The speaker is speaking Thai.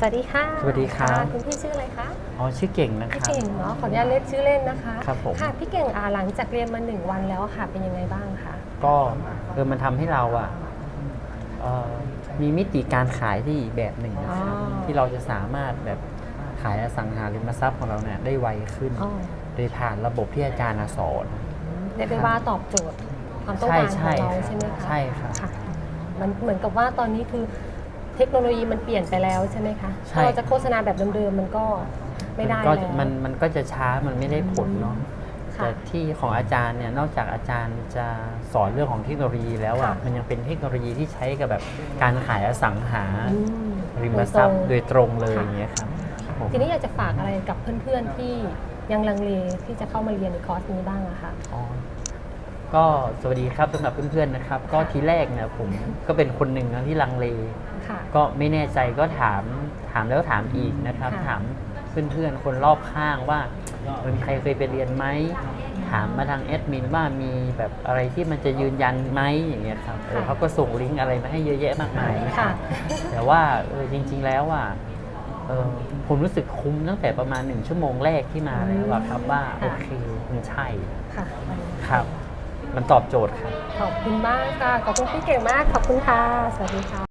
สวัสดีค่ะสวัสดีครับะคุณพี่ชื่ออะไรคะอ๋อชื่อเก่งนะคพี่รับ เก่งเนาะขออนุญาตเรียกชื่อเล่นนะคะครับผม ค่ะพี่เก่งอ่าหลังจากเรียนมาหนึ่งวันแล้วค่ะ เป็นยังไงบ้างคะก็เออมันทำให้เราอะเอ่อมีมิติการขายที่อีกแบบหนึ่งนะครับที่เราจะสามารถแบบขายอสังหาริมทรัพย์ของเราเนี่ยได้ไวขึ้น อ๋อโดยผ่านระบบที่อาจารย์สอน เรียกได้ว่าตอบโจทย์ความต้องการของใช่เราใช่ใช่ไหมคะใช่ครับ ค่ะมันเหมือนกับว่าตอนนี้คือ เทคโนโลยีมันเปลี่ยนไปแล้วใช่ไหมคะใช่ ถ้าเราจะโฆษณาแบบเดิมๆมันก็ไม่ได้ก็แล้ว มันมันก็จะช้ามันไม่ได้ผลเนาะค่ะแต่ที่ของอาจารย์เนี่ยนอกจากอาจารย์จะสอนเรื่องของเทคโนโลยีแล้วอะค่ะ มันยังเป็นเทคโนโลยีที่ใช้กับแบบการขายอสังหาอืมริมทรัพย์โดยตรงเลยค่ะอย่างเงี้ยครับผม ทีนี้อยากจะฝากอะไรกับเพื่อนๆที่ยังลังเลที่จะเข้ามาเรียนในคอร์สนี้บ้างอะคะ อ๋อ ก็สวัสดีครับสำหรับเพื่อนๆนะครับ ก็ทีแรกเนี่ยผมก็เป็นคนหนึ่งนะที่ลังเล ค่ะ ก็ไม่แน่ใจก็ถามถามแล้วถามอีกนะครับ ค่ะ ถามเพื่อนๆคนรอบข้างว่าเออมีใครเคยไปเรียนไหมถามมาทางแอดมินว่ามีแบบอะไรที่มันจะยืนยันไหมอย่างเงี้ยครับเออเขาก็ส่งลิงก์อะไรมาให้เยอะแยะมากมายนะคค่ะรับแต่ว่าเออจริง ๆ แล้วอะเออผมรู้สึกคุ้มตั้งแต่ประมาณหนึ่งชั่วโมงแรกที่มาแล้วอะครับว่า โอเคมันใช่ค่ะ ครับ มันตอบโจทย์ครับ ขอบคุณมากค่ะ ขอบคุณพี่เก่งมาก ขอบคุณค่ะ สวัสดีค่ะ